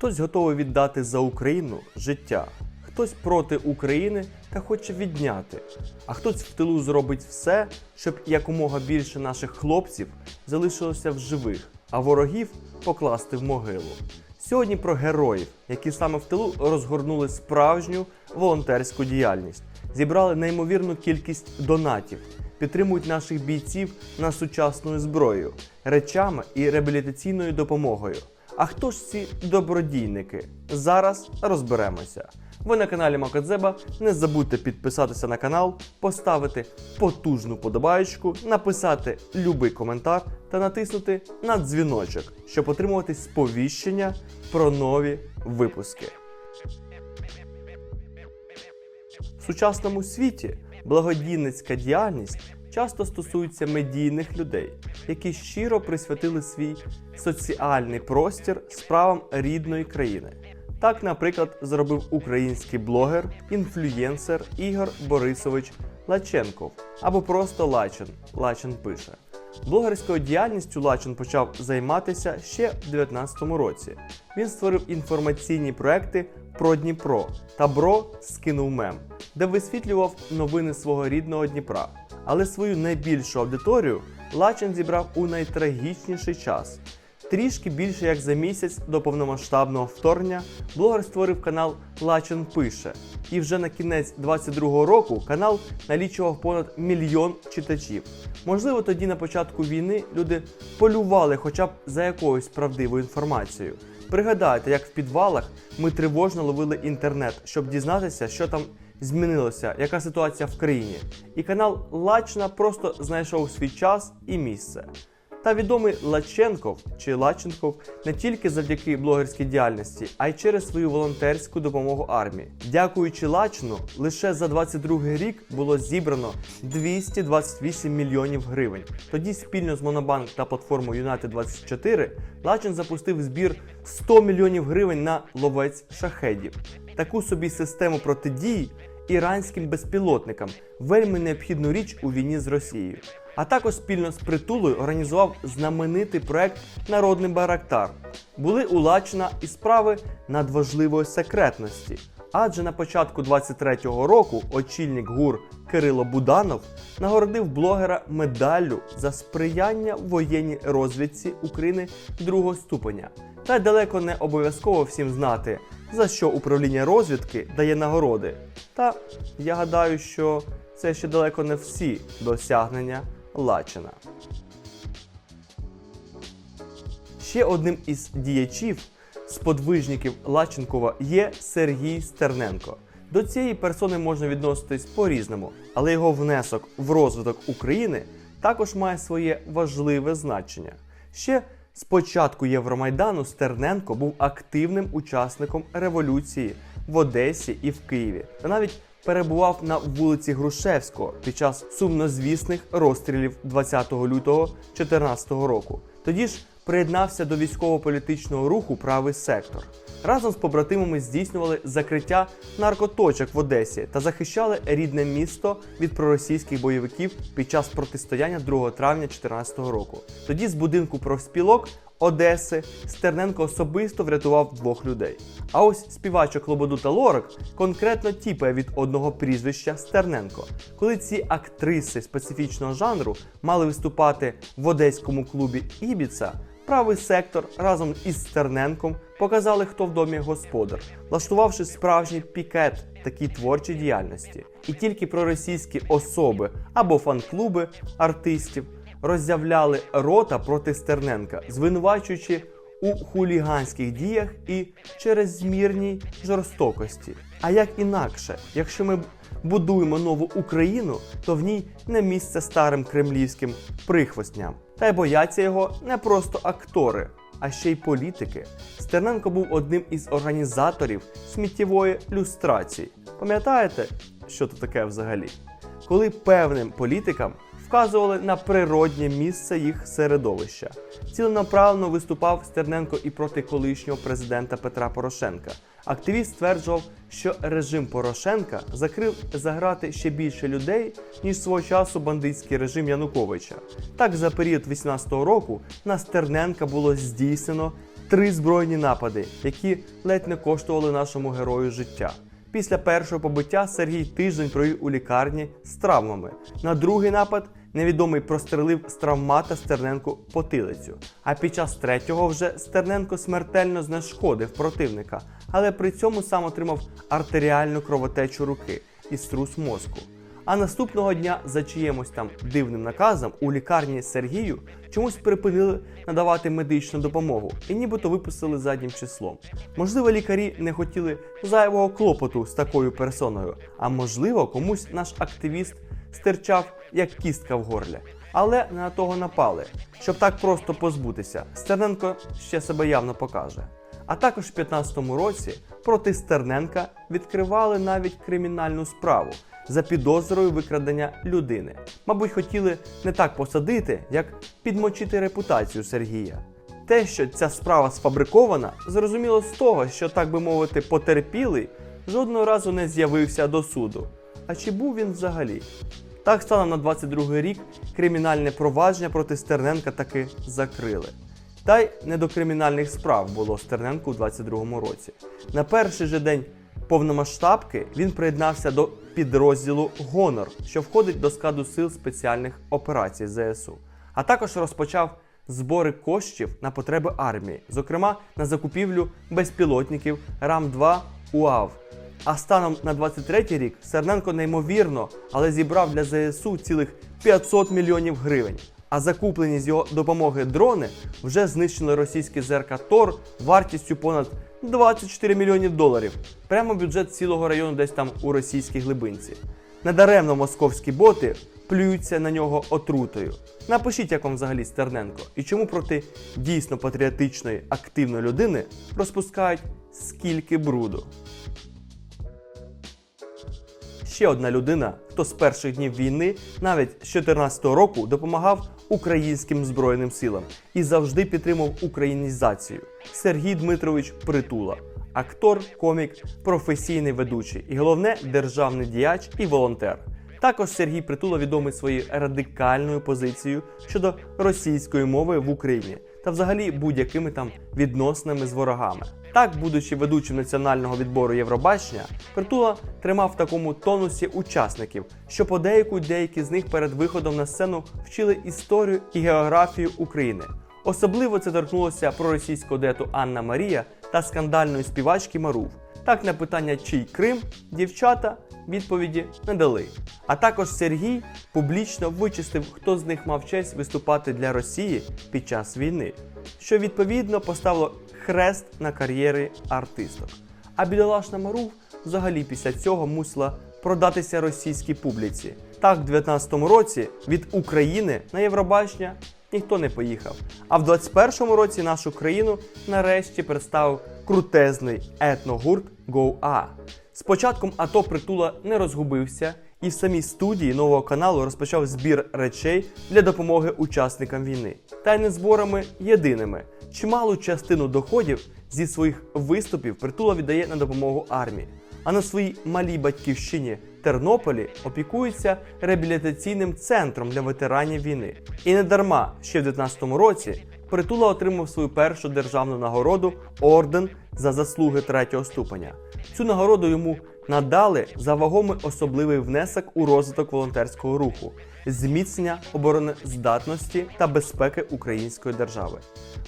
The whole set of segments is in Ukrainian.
Хтось готовий віддати за Україну життя, хтось проти України та хоче відняти, а хтось в тилу зробить все, щоб якомога більше наших хлопців залишилося в живих, а ворогів покласти в могилу. Сьогодні про героїв, які саме в тилу розгорнули справжню волонтерську діяльність, зібрали неймовірну кількість донатів, підтримують наших бійців на сучасною зброєю, речами і реабілітаційною допомогою. А хто ж ці добродійники? Зараз розберемося. Ви на каналі Макодзеба. Не забудьте підписатися на канал, поставити потужну подобаєчку, написати любий коментар та натиснути на дзвіночок, щоб отримувати сповіщення про нові випуски. В сучасному світі благодійницька діяльність часто стосується медійних людей, які щиро присвятили свій соціальний простір справам рідної країни. Так, наприклад, зробив український блогер, інфлюєнсер Ігор Борисович Лаченков або просто Лачен. Лачен пише. Блогерською діяльністю Лачин почав займатися ще в 2019 році. Він створив інформаційні проекти про Дніпро та Бро скинув мем, де висвітлював новини свого рідного Дніпра. Але свою найбільшу аудиторію Лачин зібрав у найтрагічніший час. Трішки більше як за місяць до повномасштабного вторгнення блогер створив канал Лачин пише. І вже на кінець 22-го року канал налічував понад мільйон читачів. Можливо, тоді на початку війни люди полювали хоча б за якоюсь правдивою інформацією. Пригадайте, як в підвалах ми тривожно ловили інтернет, щоб дізнатися, що там змінилося, яка ситуація в країні. І канал Лачна просто знайшов свій час і місце. Та відомий Лаченков чи Лаченков не тільки завдяки блогерській діяльності, а й через свою волонтерську допомогу армії. Дякуючи Лачну, лише за 22 рік було зібрано 228 мільйонів гривень. Тоді спільно з Монобанк та платформою United 24 Лачин запустив збір 100 мільйонів гривень на ловець шахедів. Таку собі систему протидії іранським безпілотникам вельми необхідну річ у війні з Росією. А також спільно з притулою організував знаменитий проект Народний Барактар. Були улачена і справи надважливої секретності. Адже на початку 23-го року очільник ГУР Кирило Буданов нагородив блогера медаллю за сприяння воєнній розвідці України другого ступеня. Та далеко не обов'язково всім знати, за що управління розвідки дає нагороди. Та я гадаю, що це ще далеко не всі досягнення Лачина. Ще одним із діячів сподвижників Лаченкова є Сергій Стерненко. До цієї персони можна відноситись по-різному, але його внесок в розвиток України також має своє важливе значення. Ще з початку Євромайдану Стерненко був активним учасником революції в Одесі і в Києві, та навіть перебував на вулиці Грушевського під час сумнозвісних розстрілів 20 лютого 2014 року. Тоді ж приєднався до військово-політичного руху Правий сектор. Разом з побратимами здійснювали закриття наркоточок в Одесі та захищали рідне місто від проросійських бойовиків під час протистояння 2 травня 2014 року. Тоді з будинку профспілок Одеси Стерненко особисто врятував двох людей. А ось співачок Лободу та Лорак конкретно тіпає від одного прізвища Стерненко. Коли ці актриси специфічного жанру мали виступати в одеському клубі Ібіца, правий сектор разом із Стерненком показали, хто в домі господар, влаштувавши справжній пікет такій творчій діяльності. І тільки проросійські особи або фан-клуби артистів роззявляли рота проти Стерненка, звинувачуючи у хуліганських діях і чрезмірній жорстокості. А як інакше, якщо ми будуємо нову Україну, то в ній не місце старим кремлівським прихвостням. Та й бояться його не просто актори, а ще й політики. Стерненко був одним із організаторів сміттєвої люстрації. Пам'ятаєте, що це таке взагалі? Коли певним політикам вказували на природнє місце їх середовища. Ціленаправленно виступав Стерненко і проти колишнього президента Петра Порошенка. Активіст стверджував, що режим Порошенка закрив за грати ще більше людей, ніж свого часу бандитський режим Януковича. Так, за період 18-го року на Стерненка було здійснено три збройні напади, які ледь не коштували нашому герою життя. Після першого побиття Сергій тиждень провів у лікарні з травмами. На другий напад невідомий прострелив з травмата Стерненку потилицю. А під час третього вже Стерненко смертельно знешкодив противника, але при цьому сам отримав артеріальну кровотечу руки і струс мозку. А наступного дня за чиємусь там дивним наказом у лікарні Сергію чомусь припинили надавати медичну допомогу і нібито випустили заднім числом. Можливо, лікарі не хотіли зайвого клопоту з такою персоною, а можливо, комусь наш активіст стирчав як кістка в горлі. Але не на того напали. Щоб так просто позбутися, Стерненко ще себе явно покаже. А також в 15-му році проти Стерненка відкривали навіть кримінальну справу за підозрою викрадення людини. Мабуть, хотіли не так посадити, як підмочити репутацію Сергія. Те, що ця справа сфабрикована, зрозуміло з того, що, так би мовити, потерпілий жодного разу не з'явився до суду. А чи був він взагалі? Так станом на 22 рік кримінальне провадження проти Стерненка таки закрили. Та й не до кримінальних справ було Стерненку у 22 році. На перший же день повномасштабки він приєднався до підрозділу Гонор, що входить до складу сил спеціальних операцій ЗСУ, а також розпочав збори коштів на потреби армії, зокрема на закупівлю безпілотників РАМ-2 УАВ. А станом на 23-й рік Стерненко неймовірно, але зібрав для ЗСУ цілих 500 мільйонів гривень. А закуплені з його допомоги дрони вже знищили російський ЗРК Тор вартістю понад 24 мільйонів доларів. Прямо бюджет цілого району десь там у російській глибинці. Недаремно московські боти плюються на нього отрутою. Напишіть, як вам взагалі Стерненко, і чому проти дійсно патріотичної активної людини розпускають скільки бруду. Ще одна людина, хто з перших днів війни, навіть з 2014 року, допомагав українським збройним силам і завжди підтримував українізацію. Сергій Дмитрович Притула, актор, комік, професійний ведучий і головне державний діяч і волонтер. Також Сергій Притула відомий своєю радикальною позицією щодо російської мови в Україні та взагалі будь-якими там відносинами з ворогами. Так, будучи ведучим національного відбору Євробачення, Притула тримав в такому тонусі учасників, що подейку деякі з них перед виходом на сцену вчили історію і географію України. Особливо це торкнулося проросійського дету Анна Марія та скандальної співачки Марув. Так на питання, чий Крим, дівчата відповіді не дали. А також Сергій публічно вичистив, хто з них мав честь виступати для Росії під час війни, що відповідно поставило хрест на кар'єри артисток. А бідолашна Марув взагалі після цього мусила продатися російській публіці. Так, в 19-му році від України на Євробачення ніхто не поїхав. А в 21-му році нашу країну нарешті представив крутезний етногурт Go-A. З початком АТО притула не розгубився і в самій студії нового каналу розпочав збір речей для допомоги учасникам війни. Та й не зборами єдиними. Чималу частину доходів зі своїх виступів притула віддає на допомогу армії. А на своїй малій батьківщині Тернополі опікується реабілітаційним центром для ветеранів війни. І не дарма ще в 19-му році Притула отримав свою першу державну нагороду орден за заслуги третього ступеня. Цю нагороду йому надали за вагомий особливий внесок у розвиток волонтерського руху, зміцнення обороноздатності та безпеки української держави.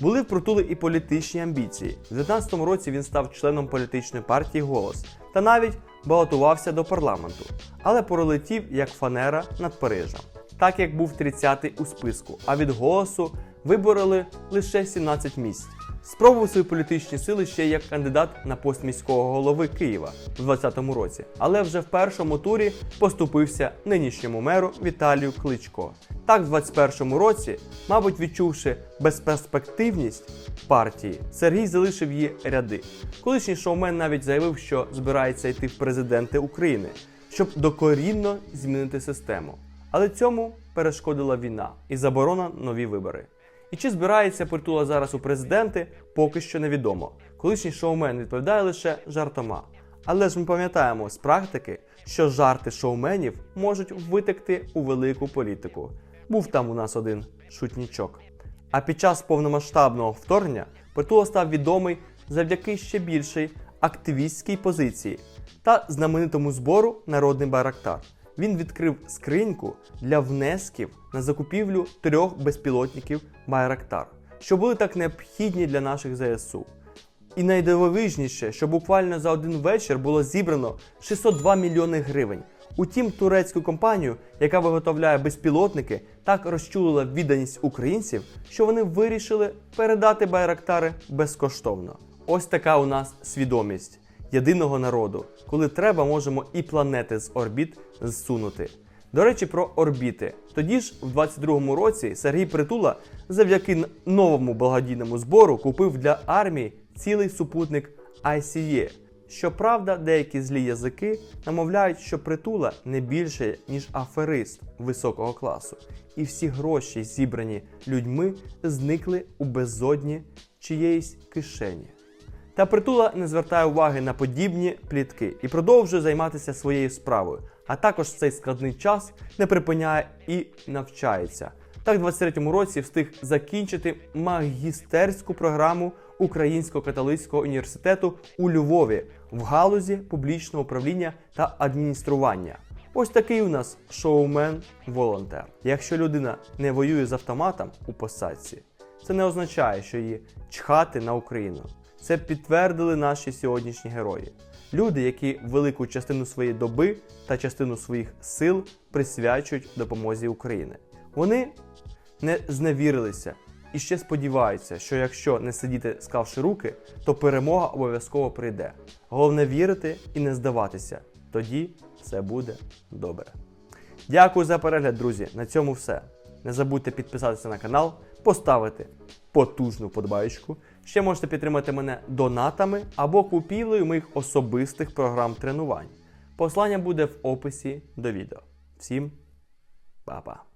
Були в Притули і політичні амбіції. У 19-му році він став членом політичної партії Голос та навіть балотувався до парламенту, але пролетів як фанера над Парижем, так як був 30-й у списку. А від голосу вибороли лише 17 місць. Спробував свої політичні сили ще як кандидат на пост міського голови Києва у 2020 році, але вже в першому турі поступився нинішньому меру Віталію Кличко. Так, в 2021 році, мабуть, відчувши безперспективність партії, Сергій залишив її ряди. Колишній шоумен навіть заявив, що збирається йти в президенти України, щоб докорінно змінити систему. Але цьому перешкодила війна і заборона нові вибори. І чи збирається Притула зараз у президенти, поки що невідомо. Колишній шоумен відповідає лише жартома. Але ж ми пам'ятаємо з практики, що жарти шоуменів можуть витекти у велику політику. Був там у нас один шутнічок. А під час повномасштабного вторгнення Притула став відомий завдяки ще більшій активістській позиції та знаменитому збору Народний Байрактар. Він відкрив скриньку для внесків на закупівлю трьох безпілотників Байрактар, що були так необхідні для наших ЗСУ. І найдивовижніше, що буквально за один вечір було зібрано 602 мільйони гривень. Утім, турецьку компанію, яка виготовляє безпілотники, так розчулила відданість українців, що вони вирішили передати байрактари безкоштовно. Ось така у нас свідомість єдиного народу. Коли треба, можемо і планети з орбіт зсунути. До речі, про орбіти. Тоді ж, в 22-му році, Сергій Притула завдяки новому благодійному збору купив для армії цілий супутник ICE. Щоправда, деякі злі язики намовляють, що притула не більше, ніж аферист високого класу, і всі гроші, зібрані людьми, зникли у безодні чиєїсь кишені. Та притула не звертає уваги на подібні плітки і продовжує займатися своєю справою. А також в цей складний час не припиняє і навчається. Так, в 23-му році встиг закінчити магістерську програму Українського католицького університету у Львові в галузі публічного управління та адміністрування. Ось такий у нас шоумен-волонтер. Якщо людина не воює з автоматом у посадці, це не означає, що її чхати на Україну. Це підтвердили наші сьогоднішні герої. Люди, які велику частину своєї доби та частину своїх сил присвячують допомозі України. Вони не зневірилися і ще сподіваються, що якщо не сидіти склавши руки, то перемога обов'язково прийде. Головне вірити і не здаватися. Тоді все буде добре. Дякую за перегляд, друзі. На цьому все. Не забудьте підписатися на канал, поставити потужну подбаєчку. Ще можете підтримати мене донатами або купівлею моїх особистих програм тренувань. Послання буде в описі до відео. Всім па-па!